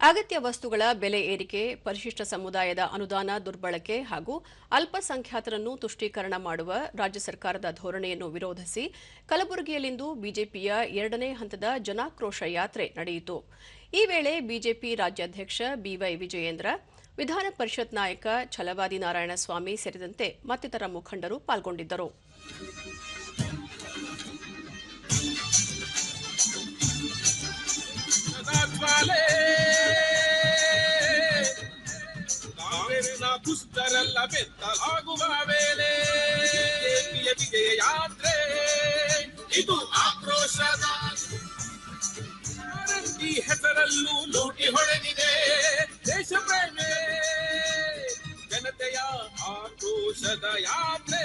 ಅಗತ್ಯ ವಸ್ತುಗಳ ಬೆಲೆ ಏರಿಕೆ, ಪರಿಶಿಷ್ಟ ಸಮುದಾಯದ ಅನುದಾನ ದುರ್ಬಳಕೆ ಹಾಗೂ ಅಲ್ಪಸಂಖ್ಯಾತರನ್ನು ತುಷ್ಟೀಕರಣ ಮಾಡುವ ರಾಜ್ಯ ಸರ್ಕಾರದ ಧೋರಣೆಯನ್ನು ವಿರೋಧಿಸಿ ಕಲಬುರಗಿಯಲ್ಲಿಂದು ಬಿಜೆಪಿಯ ಎರಡನೇ ಹಂತದ ಜನಾಕ್ರೋಶ ಯಾತ್ರೆ ನಡೆಯಿತು. ಈ ವೇಳೆ ಬಿಜೆಪಿ ರಾಜ್ಯಾಧ್ಯಕ್ಷ ಬಿವೈ ವಿಜಯೇಂದ್ರ, ವಿಧಾನ ಪರಿಷತ್ ನಾಯಕ ಛಲವಾದಿ ನಾರಾಯಣಸ್ವಾಮಿ ಸೇರಿದಂತೆ ಮತ್ತಿತರ ಮುಖಂಡರು ಪಾಲ್ಗೊಂಡಿದ್ದರು. ದುಷ್ಟರೆಲ್ಲ ಬೆತ್ತಲಾಗುವ ವೇಳೆ ವಿಜಯ ಯಾತ್ರೆ ಇದು ಆಕ್ರೋಶದ ಈ ಹೆಸರಲ್ಲೂ ಲೂಟಿ ಹೊಡೆದಿದೆ ದೇಶ ಪ್ರೇಮೆ ಜನತೆಯ ಆಕ್ರೋಶದ ಯಾತ್ರೆ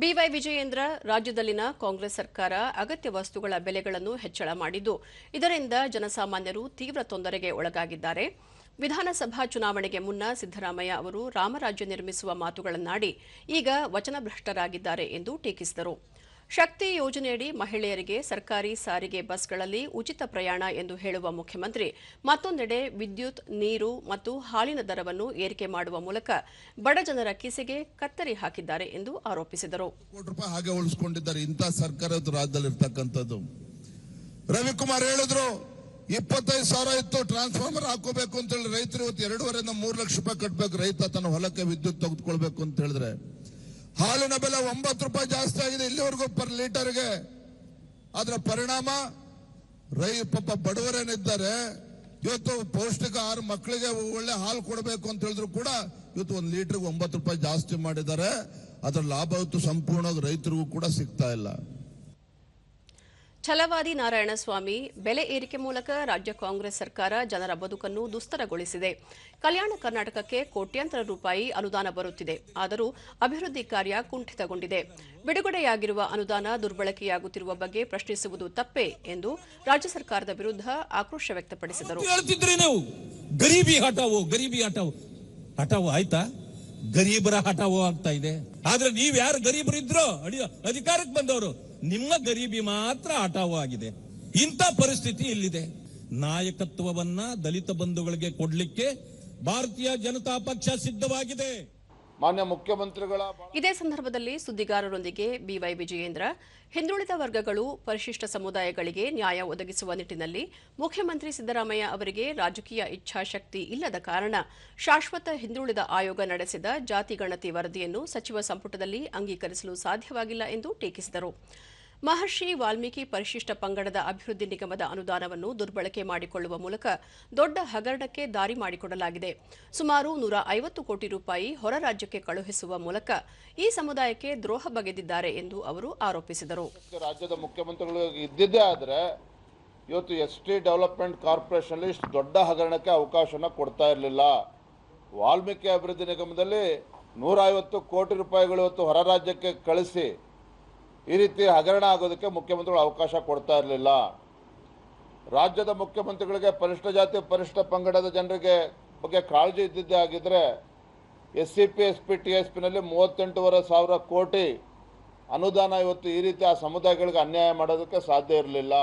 ಬಿವೈ ವಿಜಯೇಂದ್ರ ರಾಜ್ಯದಲ್ಲಿನ ಕಾಂಗ್ರೆಸ್ ಸರ್ಕಾರ ಅಗತ್ಯ ವಸ್ತುಗಳ ಬೆಲೆಗಳನ್ನು ಹೆಚ್ಚಳ ಮಾಡಿದ್ದು, ಇದರಿಂದ ಜನಸಾಮಾನ್ಯರು ತೀವ್ರ ತೊಂದರೆಗೆ ಒಳಗಾಗಿದ್ದಾರೆ. ವಿಧಾನಸಭಾ ಚುನಾವಣೆಗೆ ಮುನ್ನ ಸಿದ್ದರಾಮಯ್ಯ ಅವರು ರಾಮರಾಜ್ಯ ನಿರ್ಮಿಸುವ ಮಾತುಗಳನ್ನಾಡಿ ಈಗ ವಚನಭ್ರಷ್ಟರಾಗಿದ್ದಾರೆ ಎಂದು ಟೀಕಿಸಿದರು. ಶಕ್ತಿ ಯೋಜನೆಯಡಿ ಮಹಿಳೆಯರಿಗೆ ಸರ್ಕಾರಿ ಸಾರಿಗೆ ಬಸ್ಗಳಲ್ಲಿ ಉಚಿತ ಪ್ರಯಾಣ ಎಂದು ಹೇಳುವ ಮುಖ್ಯಮಂತ್ರಿ, ಮತ್ತೊಂದೆಡೆ ವಿದ್ಯುತ್, ನೀರು ಮತ್ತು ಹಾಲಿನ ದರವನ್ನು ಏರಿಕೆ ಮಾಡುವ ಮೂಲಕ ಬಡಜನರ ಕಿಸೆಗೆ ಕತ್ತರಿ ಹಾಕಿದ್ದಾರೆ ಎಂದು ಆರೋಪಿಸಿದರು. ಹಾಗೆ ಉಳಿಸಿಕೊಂಡಿದ್ದಾರೆ ಇಂಥ ಸರ್ಕಾರದ ರಾಜ್ಯದಲ್ಲಿರ್ತಕ್ಕಂಥದ್ದು. ರವಿಕುಮಾರ್ ಹೇಳಿದ್ರು, ಇಪ್ಪತ್ತೈದು ಸಾವಿರ ಇತ್ತು ಟ್ರಾನ್ಸ್ಫಾರ್ಮರ್ ಹಾಕೋಬೇಕು ಅಂತ ಹೇಳಿ ರೈತರು ಇವತ್ತು ಎರಡೂವರೆಯಿಂದ ಮೂರು ಲಕ್ಷ ರೂಪಾಯಿ ಕಟ್ಟಬೇಕು ರೈತ ತನ್ನ ಹೊಲಕ್ಕೆ ವಿದ್ಯುತ್ ತೆಗೆದುಕೊಳ್ಬೇಕು ಅಂತ ಹೇಳಿದ್ರೆ. ಹಾಲಿನ ಬೆಲೆ ಒಂಬತ್ತು ರೂಪಾಯಿ ಜಾಸ್ತಿ ಆಗಿದೆ ಇಲ್ಲಿವರೆಗೂ ಪರ್ ಲೀಟರ್ಗೆ. ಅದರ ಪರಿಣಾಮ, ರೈ ಪಾಪ ಬಡವರೇನಿದ್ದಾರೆ ಇವತ್ತು ಪೌಷ್ಟಿಕ ಆಹಾರ ಮಕ್ಕಳಿಗೆ ಒಳ್ಳೆ ಹಾಲು ಕೊಡಬೇಕು ಅಂತ ಹೇಳಿದ್ರು ಕೂಡ ಇವತ್ತು ಒಂದು ಲೀಟರ್ಗೆ ಒಂಬತ್ತು ರೂಪಾಯಿ ಜಾಸ್ತಿ ಮಾಡಿದ್ದಾರೆ. ಅದರ ಲಾಭ ಇವತ್ತು ಸಂಪೂರ್ಣವಾಗಿ ರೈತರಿಗೂ ಕೂಡ ಸಿಗ್ತಾ ಇಲ್ಲ. ಛಲವಾದಿ ನಾರಾಯಣಸ್ವಾಮಿ, ಬೆಲೆ ಏರಿಕೆ ಮೂಲಕ ರಾಜ್ಯ ಕಾಂಗ್ರೆಸ್ ಸರ್ಕಾರ ಜನರ ಬದುಕನ್ನು ದುಸ್ತರಗೊಳಿಸಿದೆ. ಕಲ್ಯಾಣ ಕರ್ನಾಟಕಕ್ಕೆ ಕೋಟ್ಯಾಂತರ ರೂಪಾಯಿ ಅನುದಾನ ಬರುತ್ತಿದೆ. ಆದರೂ ಅಭಿವೃದ್ಧಿ ಕಾರ್ಯ ಕುಂಠಿತಗೊಂಡಿದೆ. ಬಿಡುಗಡೆಯಾಗಿರುವ ಅನುದಾನ ದುರ್ಬಳಕೆಯಾಗುತ್ತಿರುವ ಬಗ್ಗೆ ಪ್ರಶ್ನಿಸುವುದು ತಪ್ಪೇ ಎಂದು ರಾಜ್ಯ ಸರ್ಕಾರದ ವಿರುದ್ಧ ಆಕ್ರೋಶ ವ್ಯಕ್ತಪಡಿಸಿದರು. ಗರೀಬರ ಹಠಾವು ಆಗ್ತಾ ಇದೆ. ಆದ್ರೆ ನೀವ್ ಯಾರು ಗರೀಬರು ಅಡಿ ಅಧಿಕಾರಕ್ಕೆ ಬಂದವರು? ನಿಮ್ಮ ಗರೀಬಿ ಮಾತ್ರ ಆಟವಾಗಿದೆ ಇಂಥ ಪರಿಸ್ಥಿತಿ ಇಲ್ಲಿದೆ. ನಾಯಕತ್ವವನ್ನ ದಲಿತ ಬಂಧುಗಳಿಗೆ ಕೊಡ್ಲಿಕ್ಕೆ ಭಾರತೀಯ ಜನತಾ ಪಕ್ಷ ಸಿದ್ಧವಾಗಿದೆ. ಮಾನ್ಯ ಮುಖ್ಯಮಂತ್ರಿಗಳ ಇದೇ ಸಂದರ್ಭದಲ್ಲಿ ಸುದ್ದಿಗಾರರೊಂದಿಗೆ ಬಿವೈ ವಿಜಯೇಂದ್ರ, ಹಿಂದುಳಿದ ವರ್ಗಗಳು, ಪರಿಶಿಷ್ಟ ಸಮುದಾಯಗಳಿಗೆ ನ್ಯಾಯ ಒದಗಿಸುವ ನಿಟ್ಟಿನಲ್ಲಿ ಮುಖ್ಯಮಂತ್ರಿ ಸಿದ್ದರಾಮಯ್ಯ ಅವರಿಗೆ ರಾಜಕೀಯ ಇಚ್ಛಾಶಕ್ತಿ ಇಲ್ಲದ ಕಾರಣ ಶಾಶ್ವತ ಹಿಂದುಳಿದ ಆಯೋಗ ನಡೆಸಿದ ಜಾತಿ ಗಣತಿ ವರದಿಯನ್ನು ಸಚಿವ ಸಂಪುಟದಲ್ಲಿ ಅಂಗೀಕರಿಸಲು ಸಾಧ್ಯವಾಗಿಲ್ಲ ಎಂದು ಟೀಕಿಸಿದರು. ಮಹರ್ಷಿ ವಾಲ್ಮೀಕಿ ಪರಿಶಿಷ್ಟ ಪಂಗಡದ ಅಭಿವೃದ್ಧಿ ನಿಗಮದ ಅನುದಾನವನ್ನು ದುರ್ಬಳಕೆ ಮಾಡಿಕೊಳ್ಳುವ ಮೂಲಕ ದೊಡ್ಡ ಹಗರಣಕ್ಕೆ ದಾರಿ ಮಾಡಿಕೊಡಲಾಗಿದೆ. ಸುಮಾರು ನೂರ ಐವತ್ತು ಕೋಟಿ ರೂಪಾಯಿ ಹೊರ ರಾಜ್ಯಕ್ಕೆ ಕಳುಹಿಸುವ ಮೂಲಕ ಈ ಸಮುದಾಯಕ್ಕೆ ದ್ರೋಹ ಬಗೆದಿದ್ದಾರೆ ಎಂದು ಅವರು ಆರೋಪಿಸಿದರು. ರಾಜ್ಯದ ಮುಖ್ಯಮಂತ್ರಿಗಳು ಇದ್ದಿದ್ದೇ ಆದರೆ ಇವತ್ತು ಎಸ್ ಟಿ ಡೆವಲಪ್ಮೆಂಟ್ ಕಾರ್ಪೊರೇಷನ್ ಇಷ್ಟು ದೊಡ್ಡ ಹಗರಣಕ್ಕೆ ಅವಕಾಶನ ಕೊಡ್ತಾ ಇರಲಿಲ್ಲ. ವಾಲ್ಮೀಕಿ ಅಭಿವೃದ್ಧಿ ನಿಗಮದಲ್ಲಿ ನೂರ ಐವತ್ತು ಕೋಟಿ ರೂಪಾಯಿಗಳು ಇವತ್ತು ಹೊರ ರಾಜ್ಯಕ್ಕೆ ಕಳಿಸಿ ಈ ರೀತಿ ಹಗರಣ ಆಗೋದಕ್ಕೆ ಮುಖ್ಯಮಂತ್ರಿಗಳು ಅವಕಾಶ ಕೊಡ್ತಾ ಇರಲಿಲ್ಲ. ರಾಜ್ಯದ ಮುಖ್ಯಮಂತ್ರಿಗಳಿಗೆ ಪರಿಷ್ಠ ಜಾತಿ, ಪರಿಷ್ಠ ಪಂಗಡದ ಜನರಿಗೆ ಬಗ್ಗೆ ಕಾಳಜಿ ಇದ್ದಿದ್ದೇ ಆಗಿದ್ದರೆ S C P S P T S ಪಿನಲ್ಲಿ ಮೂವತ್ತೆಂಟೂವರೆ ಸಾವಿರ ಕೋಟಿ ಅನುದಾನ ಇವತ್ತು ಈ ರೀತಿ ಆ ಸಮುದಾಯಗಳಿಗೆ ಅನ್ಯಾಯ ಮಾಡೋದಕ್ಕೆ ಸಾಧ್ಯ ಇರಲಿಲ್ಲ.